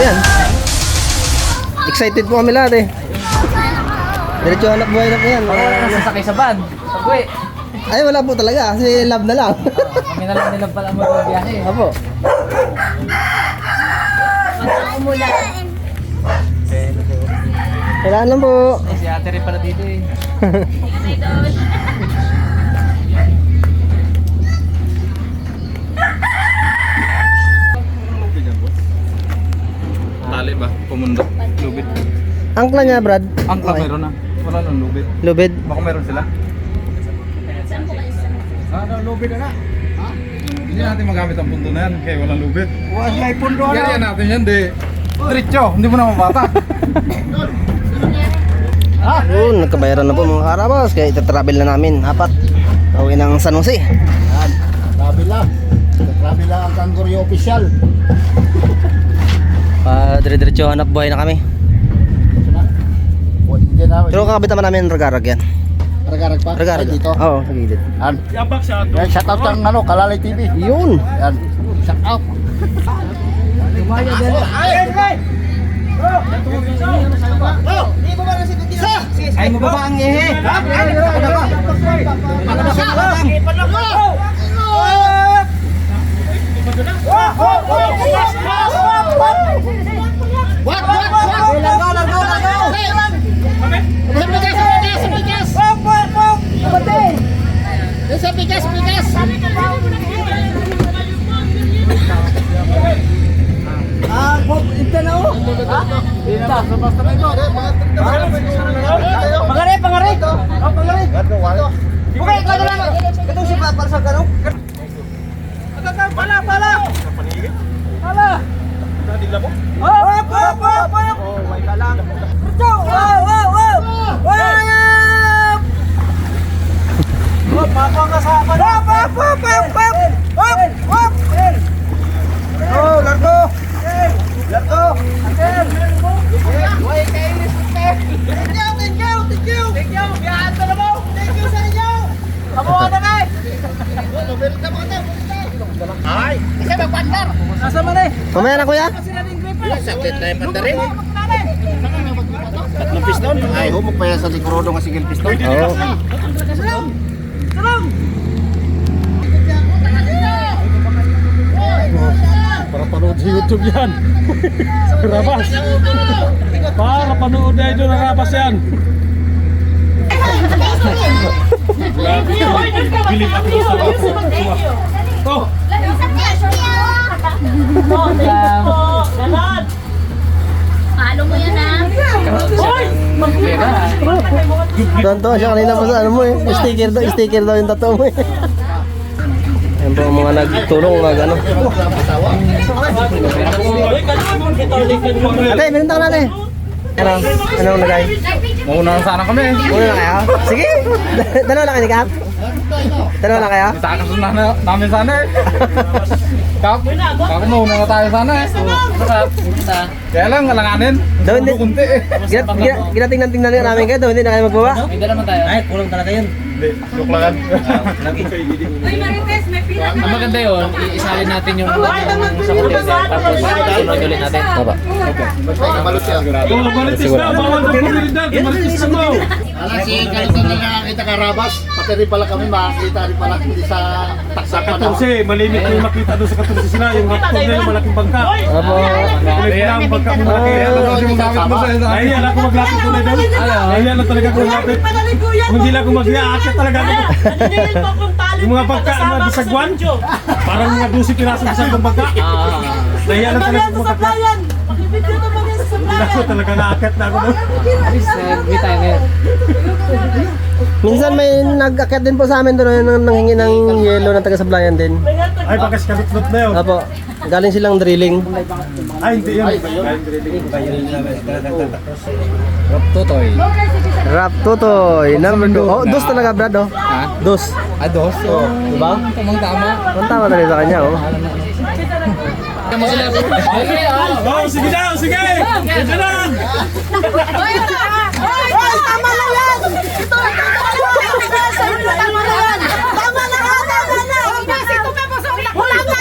yan. Excited po kami lahat eh. Diretso hanap buhay na po yan. Wala na sasakay sa van. Pag-uwi. Ay, wala po talaga. Kasi love na lang. Kami na lang nilang pala magbiyahe. Apo. Kailangan lang po. Ay, si ate rin pala dito eh. Tali ba? Pumundok. Lubid. Angkla niya, Brad. Ang Okay. meron na. Wala nang lubid. Lubid. Baka meron sila. Ah, no, lubid na. Ha? Hindi natin magamit ang pundo na yan kaya walang lubid. Wala may pundo Kaya natin yan, di. Diretso, hindi mo na mabata. Yun, nagkabayaran na po mga karabas. Kaya itatravel na namin. Apat. Uwi ng San Jose. Yan. Grabe lang. Grabe lang ang Kangaroo official. Pa, dire-diretso hanap buhay na kami. O, Hindi na. Pero kakabit naman namin ragarag yan. Ragarag pa. Ragarag. Ay, dito. Oo, sa gilid. Yan. Yan, shout out ng ano, Kalalay TV. Yun. Yan. Shout out. Ay, mo ba ang ihi? What? What? What? Largo, largo, largo. Sa bigas, sa bigas, sa bigas. Sa bigas, sa bigas. Ah, Bob, ito na oh. Ito. Pangari, pangari. Oh, pangari. Bukay, ikaw na lang. Ito si Papa sa pala, pala. Pala. Oh, oh, oh, oh, oh. Oh, may ka lang. Ito, oh, oh, oh. Oh, Oh, papa ka sa akin. Oh, papa, papa, papa. Oh, oh. Oh, largo. Largo. Akel. Wait, kayo ni Sister. Thank you, thank you, thank you. Thank you. Biyahan na mo. Thank you sa inyo. Kamuha na kay. Ay, isa magpandar. Nasa man eh. Mamaya na kuya. Sakit na yung pandarin. Tatlong piston. Ay, humok pa yan sa likrodo nga sigil piston. Oo. Salam. Salam. Para panood sa YouTube yan. Rabas. Para panood na ito ng Rabas yan. Ako sa Oh, Follow mo yan ah. Tonto siya kanina pa sa ano mo eh. Sticker daw, sticker daw yung tattoo mo eh. Yan po ang mga nagtulong mag ano. Ate, binunta ka natin. Ano? Anong lagay? Mauna na sana kami. Una na kayo? Sige! Dalawa na kayo ni Kap? Dalawa na kayo? Takas na na- namin sana eh. Kap, kap mauna na tayo sana eh. Kaya lang, alanganin. Hindi. Puro kunti eh. Gina, gina, ginatingnan-tingnan nga namin kayo daw, hindi na kayo magbaba. May dala man tayo. Ay, kulang talaga yun. Hindi, joke lang yan. Ang maganda yun, iisalin natin yung sa container tapos sunod ulit natin. Baba. Balot siya. oh, malitis na. Bawal ka pumilindan. Malitis ka mo. Alam si ganito na nakakita ka Rabas. Pati rin pala kami makakita rin pala hindi sa taksak pa daw. 14, malimit ko yung makita doon sa 14 sila. Yung raptor nila, malaking bangka. Kulit na ang bangka mo malaki. Kaya ano yung gamit mo sa Nahiya lang ako maglapit doon na doon. Nahiya lang talaga ako maglapit. Kung hindi lang ako mag-iaakit talaga ako. Yung mga bangka na bisagwan, parang mga 12 piraso bisagwan bangka. Nahiya lang talaga ako maglapit. Na ako talaga naakit na ako nag-meet tayo ngayon. Minsan may nag-akyat din po sa amin doon nang nanghingi ng yelo ng taga-sablayan din. Ay, bakas kalut-lut na yun. Opo. Galing silang drilling. Ay, hindi yun. Tutoy. Rap Tutoy. Number 2. Oh, dos talaga, Brad, oh. Ha? Dos. Ados? Oo. Diba? Tamang tama. Ang tama na rin sa kanya, oh. Oh, sige daw, sige! Sige lang! Hoy, Hoy, tama na yan! Ito, ito, ito! Tama na yan! Tama na yan! Tama na! Huwag na, sito pa po sa utak! Wala na!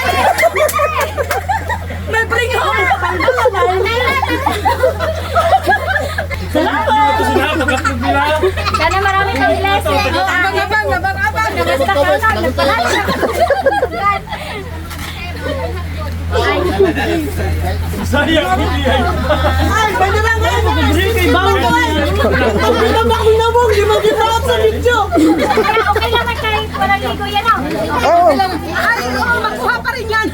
May bring home! Salamat! Salamat! Sana marami kami lesson! Abang, abang, abang, abang! Nagasta ka lang! Nagpalala! Sayang, hindi ay. ay, pwede lang nga. Kay bawal ka Bakit na bakit na mo? Di mo kita sa video. Okay lang kahit walang ligo yan ah. Oh! Ay, oo, makuha pa rin yan.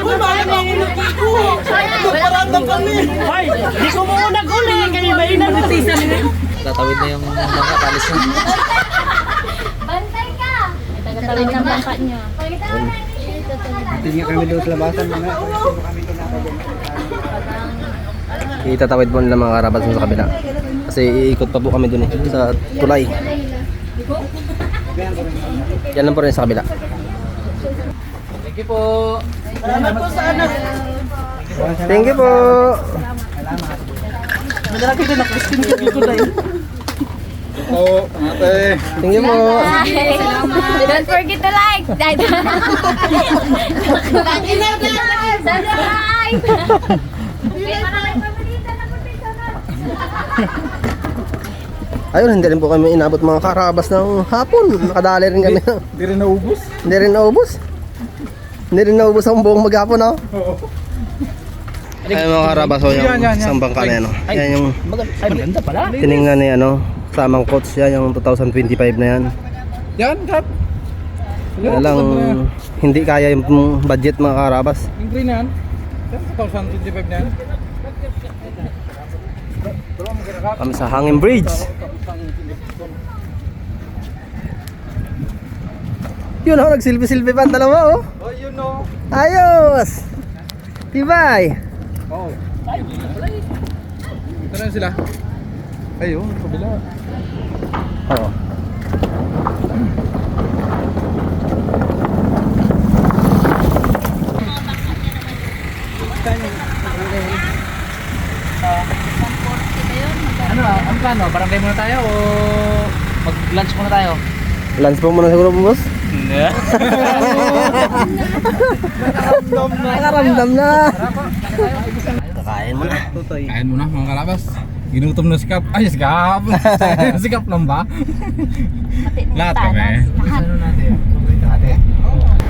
Uy, bakit ako nagkigo? Parang kami. Di ko nag-uli. Kaya may inanutisan nila. Tatawid na yung bangka, palis na. Bantay ka. Tagatawid ng bangka niya. Tingnan kami doon sa labasan mga. Itatawid po nila mga karabas sa kabila. Kasi iikot pa po kami dun eh, sa tulay. Yan lang po rin sa kabila. Thank you po. Thank you po! Oo, ate. Thank you po! Don't forget to like. Subscribe. Ayun, hindi rin po kami inabot mga karabas ng hapon. Nakadali rin kami. Hindi rin naubos. hindi rin naubos. Hindi rin naubos ang buong maghapon, no? Ay mga karabas, oh, yung Yan, yan, yan. isang bangka na yan, oh. Yan yung maganda pala. tiningnan ni ano, samang coach yan, yung 2025 na yan. Yan, Kap. Kaya lang, hindi kaya yung budget mga karabas. Yung green yan. Yan, 2025 na yan. Kami sa Hanging Bridge. Yun oh, nagsilbi-silbi pa ang dalawa oh. Oh, you know. Ayos! Tibay! Ito na sila. Ayun, kabila. Oo. Ano, ang plano? Barangay muna tayo o mag-lunch muna tayo? Lunch po muna siguro boss. Nakaramdam na. Kakain mo na. Kain mo na mga kalabas. Ginutom na si Kap. Ay, si Kap. si Kap lang ba? Lahat kami.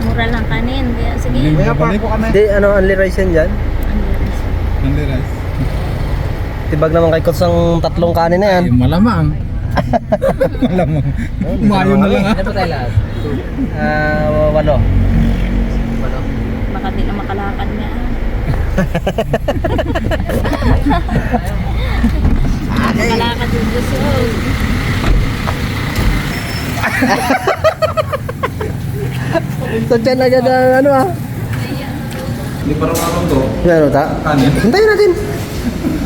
Mura lang kanin. Kaya sige. Kaya pa. po kami. Hindi, ano, only rice yan dyan. Nandi rice. Tibag naman kay Coach ang tatlong kanin na yan. Ay, malamang. malamang. Mayo na lang ah. Ano ba tayo lahat? Ah, walo. Baka di na makalakad niya. Makalakad yung gusto. So dyan agad ang ano ah. Hindi pa rin ako to. Ano ta? Kanin. Hintayin natin.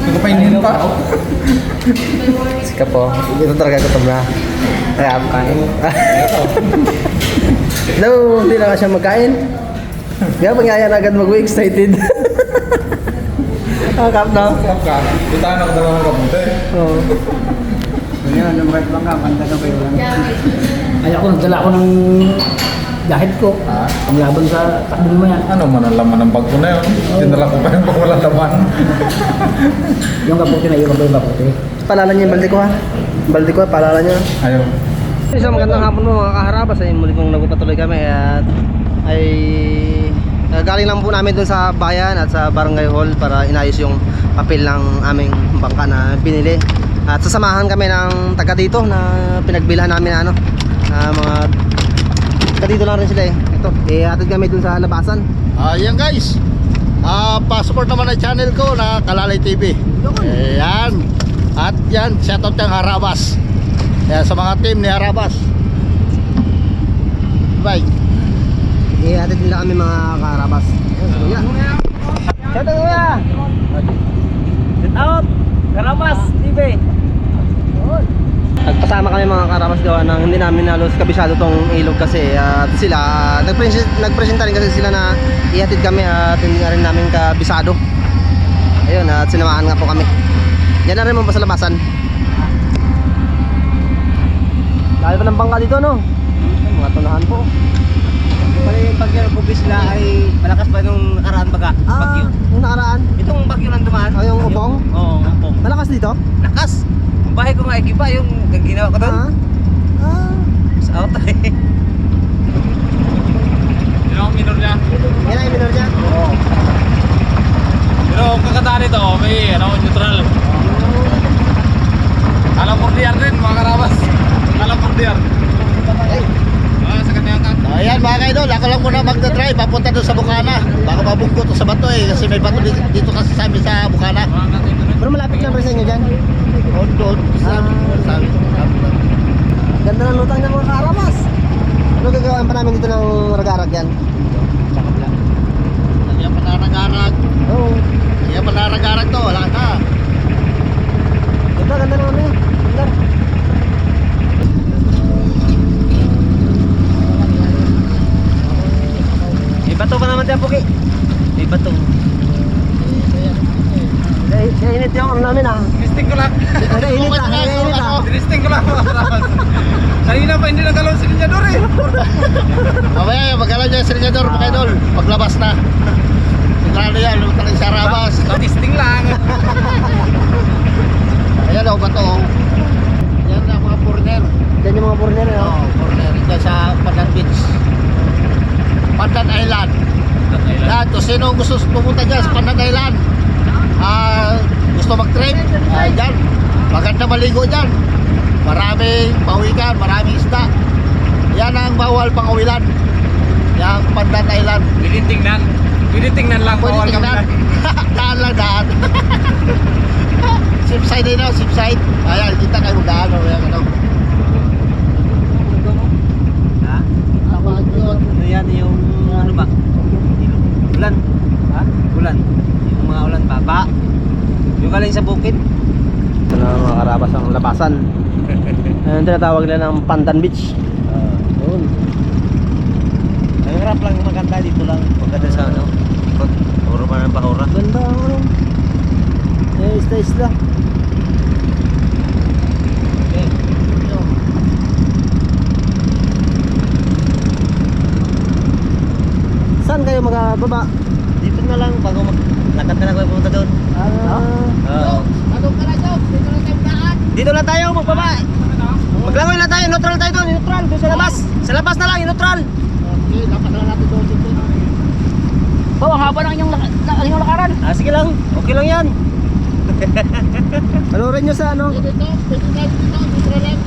Nagpapainin pa. Sika po. Ito talaga gutom na. Kaya kain. Daw, hindi na siya magkain. Kaya pangyayari agad mag excited. Ang kap na. Kap ka. Puntahan ako dalawang kamote. Oo. Ay ako, nagdala ako ng jacket ko. Panglaban sa takbo mo yan. Ano man ang laman ng bag ko na yun. Dinala ko pa yung pag walang laman. Yung kaputi na ko yung kaputi. Palala niya yung balde ko ha. Balde ko ha, palala niya. Ayaw. Isang magandang hapon mo mga kaharabas ay muli pong nagpapatuloy kami at ay uh, galing lang po namin doon sa bayan at sa barangay hall para inayos yung papel ng aming bangka na binili at sasamahan kami ng taga dito na pinagbilhan namin na ano na mga taga dito lang rin sila eh ito eh atid kami doon sa labasan Ayan guys. Ah, pa-support naman ang channel ko na Kalalay TV. Ayan. At yan, shoutout ng Harabas. Ayan, sa mga team ni Harabas. Bye. Eh atid nila kami mga kaharabas Ayun, si kuya shout out kuya Out! Karabas, TV! Nagpasama kami mga karabas gawa ng hindi namin halos kabisado tong ilog kasi at sila nagpresent nagpresenta rin kasi sila na ihatid kami at hindi nga rin namin kabisado. Ayun at sinamahan nga po kami. Yan na rin mo pa sa labasan. Dahil pa ng bangka dito no? Mga tunahan po. Pala yung bagyo ng Bubisla ay malakas ba nung nakaraan baga? Ah, yung nakaraan. Itong bagyo nang dumaan? Oh, yung ubong. Oo, umpong. Malakas dito? Lakas! Ang bahay ko nga ikiba yung ginawa ko doon. Ah. Ah. out. Yun ang minor niya. Yan ang minor niya. Oo. Pero ang kakataan nito, may ano, neutral. Alam mo diyan rin, mga karabas. Alam mo diyan. Ah, sa kanya ka. So, ayan mga kaidol, ako lang muna magdadrive papunta doon sa Bukana. Baka mabungko to sa bato eh, kasi may bato dito, dito kasi sa amin sa Bukana. Pero malapit lang rin sa inyo dyan. Doon, doon, sa amin, sa amin. Ganda ng lutang ng mga karabas. Ano gagawin pa namin dito ng ragarag yan? Lagyan pa narag-arag. Oo. Lagyan pa narag-arag to, wala na. Ganda, ganda naman yun. Ganda. Bato pa naman dyan, Puki. May bato. Kaya kaya init yung ano namin ah. Dinisting ko lang. Kaya init ah, kaya init ah. Dinisting ko lang. Kanina pa hindi nagalaw si Linyador eh. Mamaya, magkala dyan sa Rigador, mga kaidol. Paglabas na. Sigurado yan, lumitang sa Arabas. Dinisting lang. Ayan o, bato. oh. Yan ang mga foreigner. Yan yung mga foreigner eh. Oo, oh. foreigner. Dyan sa Pandan Beach. Pandan Island. Yan, kung sino gusto pumunta dyan sa Pandan Island, ah, gusto mag-trip, ay dyan. Maganda maligo dyan. Maraming pawikan, maraming isda. Yan ang bawal pangawilan. Yan, Pandan Island. Pwede tingnan. Pwede tingnan lang. Pwede tingnan. lang. daan lang, daan. sip side din ako, sip side. Ayan, kita kayo daan. Ayan, ano. Ha? Tama yun. Ano yan yung ano ba? Ulan. Ha? Ulan. Yung mga ulan baba. Yung galing sa bukid. Ito na mga karabas ang labasan. Ayun tinatawag nila ng Pandan Beach. Yun. Ang harap lang maganda dito lang. Maganda sa ano. Ikot. Puro pa ng bahura. Ganda ang ano. Eh, isla-isla. Saan kayo magababa? Dito na lang bago mag lakad na lang kayo pumunta doon. Ah. Oo. Dito na tayo magbaba. Maglangoy na tayo, neutral tayo doon, neutral doon sa labas. Sa labas na lang, neutral. Okay, dapat na natin doon dito. Oh, ang haba ng inyong, lak- inyong lakaran. Ah, sige lang. Okay lang yan. Panoorin nyo sa ano? Pwede ito, pwede na dito, dito na lang.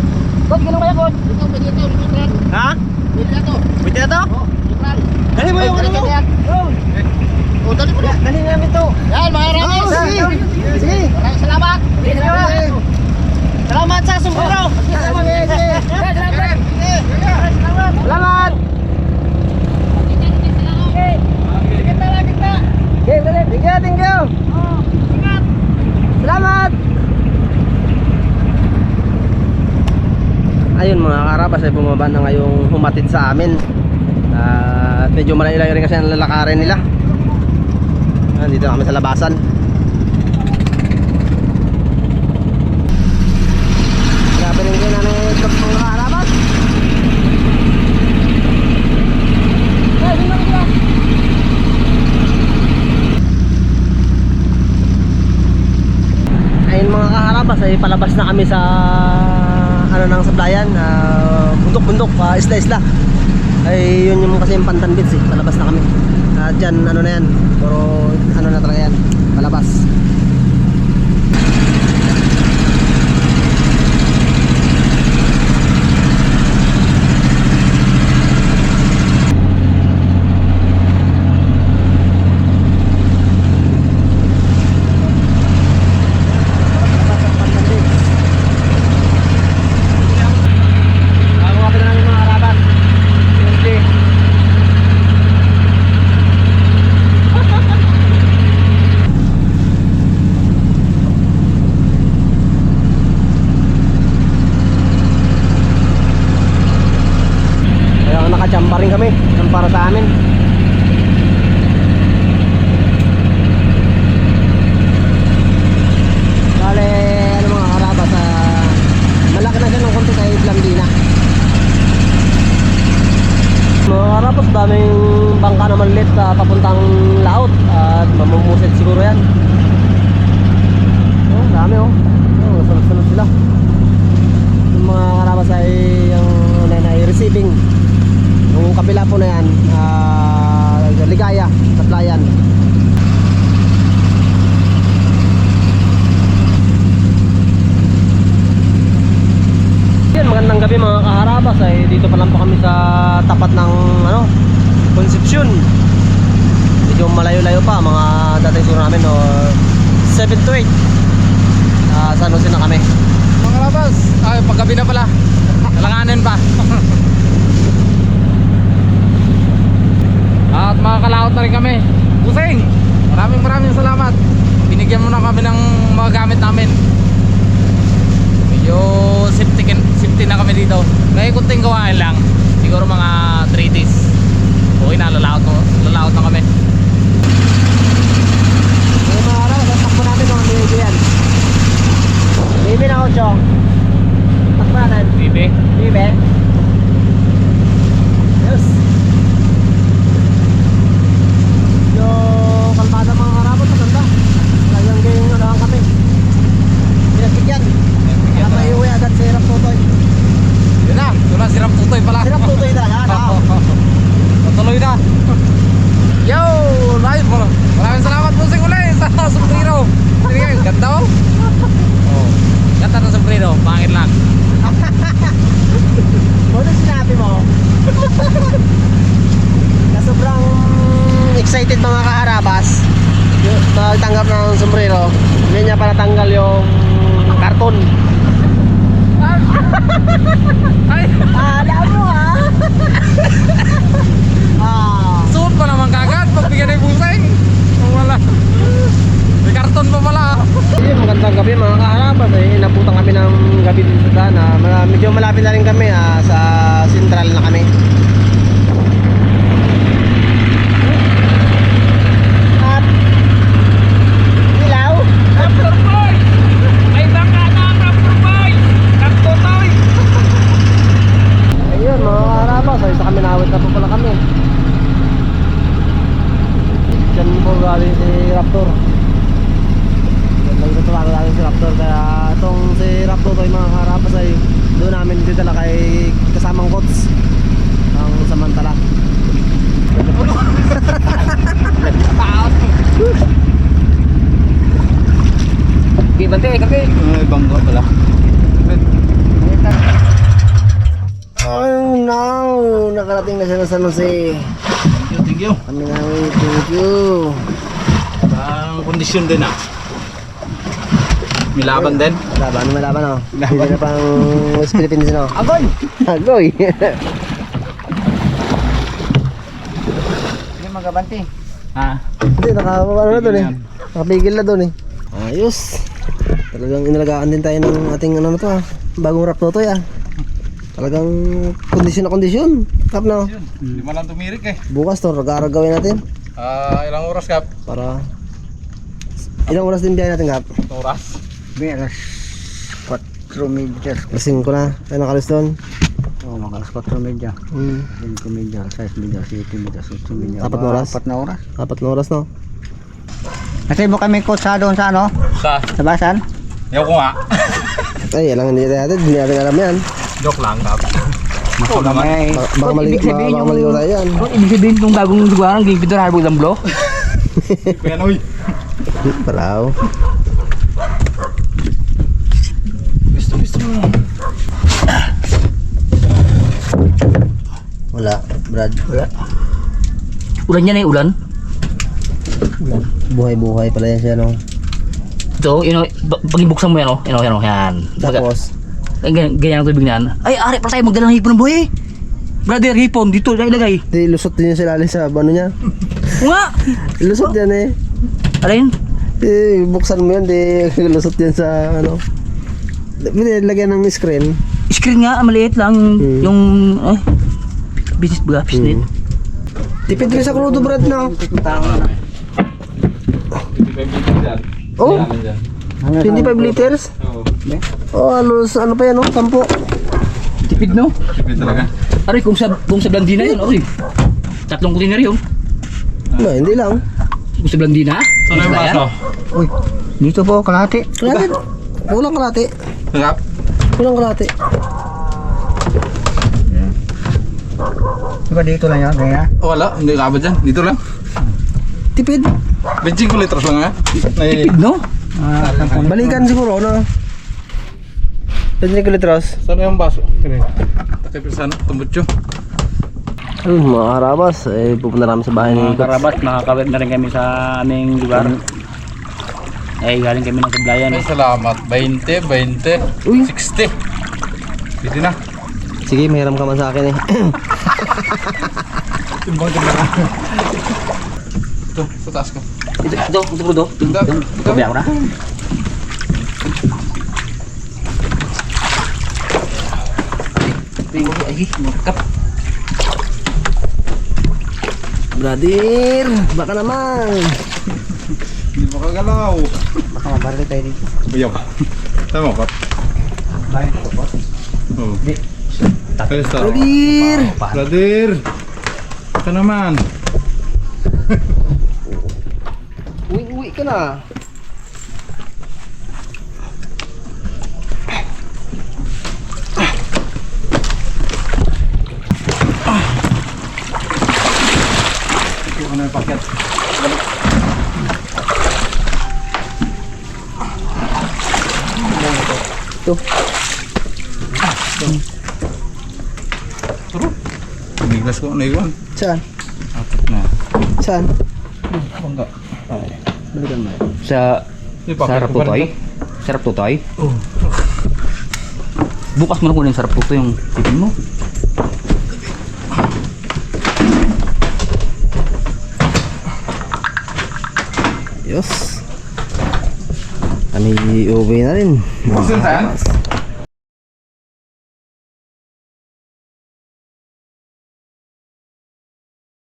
Kod, ganun kaya, Kod? Dito, pwede ito, dito na lang. Ha? Pwede na ito. Pwede na to? Oh, dito na. Dali mo yung ano mo. Oh, Oh, dali mo na. dali namin to. Yan, mga Oh, ramis. sige. Sige. Salamat. Salamat sa sumburo. Salamat. Okay, dali. You, thank you. Salamat. Ayun mga karabas ay bumaba na ngayong humatid sa amin. At medyo malayo-layo rin kasi ang lalakarin nila. Nandito na kami sa labasan. Grabe rin kayo na ng mga karabas. ayun mga ay palabas na kami sa ano nang sablayan uh, bundok-bundok uh, isla-isla. Ay yun yung kasi yung Pantan Beach eh. Palabas na kami. At dyan ano na yan puro ano na talaga yan palabas Bago kami na namin mga karabas. Hindi. Kaya nakachamba rin kami. Yan para sa amin. Bale, ano mga karabas, ah, malaki na siya ng konti kay Blandina. Mga karabas, daming bangka na maliit ah, papuntang laot at mamumusit siguro yan. Oh, dami oh. Oh, sunod-sunod sila. Yung mga karabas Harabas ay yung una na ay receiving. Yung kabila po na yan, ah, Ligaya, sa Playan. Yan, magandang gabi mga kaharabas ay dito pa lang po kami sa tapat ng ano, Concepcion. Medyo malayo-layo pa mga dating tour namin no 7 to 8. Ah, San Jose na kami. Mga labas. Ay, paggabi na pala. Kalanganin pa. At mga kalaot na rin kami. Busing! Maraming maraming salamat. Binigyan mo na kami ng mga gamit namin. Medyo safety, safety na kami dito. Ngayon kunting gawain lang. Siguro mga 3 days. Okay na, lalaot, na- lalaot na kami. Ngayon mga kaharabas, tatakbo natin mga baby yan. Baby na 8. Takbo natin. Bibi. Baby. Yes. Yung kalmada mga karabot, maganda. Talagang ganyan ano lang kami. Pinagkikyan. Kaya may uwi agad sa hirap tutoy. Yun na, yun na, sirap tutoy pala. Hirap tutoy talaga. ano? Patuloy na. Yo, live mo. Maraming salamat po sa uli sa sombrero. Sige, ganda oh. Oh. Ganda ng sombrero, pangit lang. Ano sinabi mo? na sobrang excited mga kaharabas magtanggap ng sombrero hindi niya pa natanggal yung karton Ay, alam mo ha ah suot pa naman kagad. Pagbigyan ng buseng. Wala. May karton pa pala. Ayun, magandang gabi mga kaharabas eh, naputan kami ng gabi dito sa daan ah. Medyo malapit na rin kami ah, sa central na kami at ilaw Raptor boy! Ay, baka na Raptor boy! Raptor boy! Ayun mga kaharabas, ay sa kami nawit na po pala kami. Diyan po galing si Raptor. Diyan lang sa tuwaga galing si Raptor. Kaya itong si Raptor to mga kaharabas ay doon namin didala kay kasamang coach. Ang samantala. Okay, bante, kape. Ay, bangga pala. Oh no! Siya na San Jose. Thank you. Kami namin, thank you. Ang kondisyon din ah. May laban din. Laban, may laban oh. Hindi na pang West Philippines no. Agoy! Agoy! Hindi magabante. Ha? Hindi, nakakababa na doon eh. Nakapigil na doon eh. Ayos. Talagang inalagaan din tayo ng ating ano na to ah. Bagong rap totoy ah. Talagang kondisyon na kondisyon. Kap na. Hindi man lang tumirik eh. Bukas to, rag-aragawin natin. Ah, ilang oras kap? Para... Ilang oras din biyahe natin kap? Oras. Beras. 4 media. Lasing ko na. Tayo nakalis doon. Oh, makalas 4 media. Hmm. 5 media, 6 media, 7 media, 8 media. Apat na oras? Apat na oras. Apat na oras no. Kasi mo kami coach sa doon sa ano? Sa? Sa basan? Yaw ko nga. Ay, alam hindi natin. Hindi natin alam yan. Joke lang kap. Mako naman. Baka, baka, mali, baka, baka maligaw tayo yan. Kung ibig sabihin itong bagong lugaran, Game Peter Harbor Zamblo? Kuya Noy. Palaw. Gusto, gusto mo. Wala, Brad. Wala. Ulan yan eh, ulan. Buhay-buhay pala yan siya no. Ito, you know, pag ibuksan mo yan, oh, you know, yan, oh, yan. Baga- Tapos, Ay, ganyan, ganyan ang tubig niyan. Ay, ari pala tayo magdala ng hipon ng buhay. Brother, hipon, dito, ilagay, ilagay. di lusot din yung silalim sa ano niya. Nga! Lusot yan eh. Alin? Di, buksan mo yan, di lusot yan sa ano. Di, lagyan ng screen. Screen nga, maliit lang. Hmm. Yung, eh, business ba, business. Tipid rin sa crudo Brad na. Oh, 25 liters. Oo. Oh, halos ano pa yan oh, tampo. Tipid, no? Siyempre talaga. Aray, kung sa, kung sa Blandina yun, aray. Tatlong container yun. No, hindi lang. Kung sa Blandina, Saan na yung baso? Uy, Dito po, kalahati. kalate. Kulang kalate. Kap? Kulang kalate. Diba dito lang yan, kaya? Wala, hindi ka dyan? Dito lang. Tipid. 25 litros lang eh. Nay, No? Ah, Balikan siguro, no? 20 litros. sana yung baso? Kini. Takay pa sana, tumbutyo. Ayun, mga karabas, eh, pupunta namin sa bahay ni Mga karabas, nakakawit na rin kami sa aming lugar. Eh, galing kami ng Sablayan. Ay, salamat. 20, 20, Uy. 60. Pwede na. Sige, mahiram ka man sa akin eh. Timbang, timbang. Ito, sa taas ka. Ito, ito, ito, ito. Ito, ito. Gabi ako na. Ay, magkap. Brother, baka naman. Hindi makagalaw. Baka mabaril tayo dito. Bayaw. Tama ka. Bayan ko po. Oo. Di. Brother! Brother. Ito naman. Uwi-uwi ka na. Ito ko na yung paket. Ito. Biglas ko na iwan. Saan? Apat na. Saan? Bangga. Balikan mo. Sa Yung paket sarap ko to pa rin tayo. Sarap to tayo. Bukas mo na kunin sarap to yung tipin mo. Yes. Kami uwi na rin. Yan?